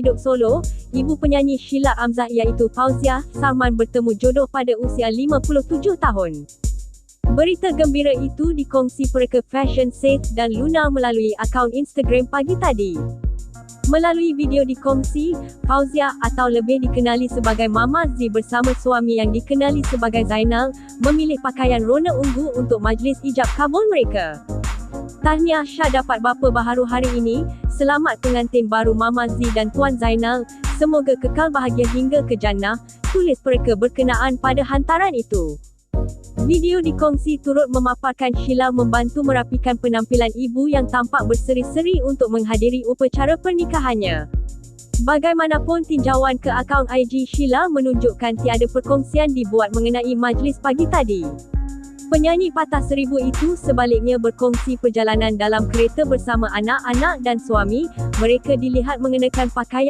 hidup solo, ibu penyanyi Sheila Amzah iaitu Fauzia Sarman bertemu jodoh pada usia 57 tahun. Berita gembira itu dikongsi pereka Fashion Safe dan Luna melalui akaun Instagram pagi tadi. Melalui video dikongsi, Fauzia atau lebih dikenali sebagai Mama Z bersama suami yang dikenali sebagai Zainal, memilih pakaian rona ungu untuk majlis ijab kabul mereka. Tahniah Syah dapat bapa baharu hari ini, selamat pengantin baru Mama Z dan Tuan Zainal, semoga kekal bahagia hingga ke jannah, tulis mereka berkenaan pada hantaran itu. Video dikongsi turut memaparkan Sheila membantu merapikan penampilan ibu yang tampak berseri-seri untuk menghadiri upacara pernikahannya. Bagaimanapun tinjauan ke akaun IG Sheila menunjukkan tiada perkongsian dibuat mengenai majlis pagi tadi. Penyanyi patah seribu itu sebaliknya berkongsi perjalanan dalam kereta bersama anak-anak dan suami, mereka dilihat mengenakan pakaian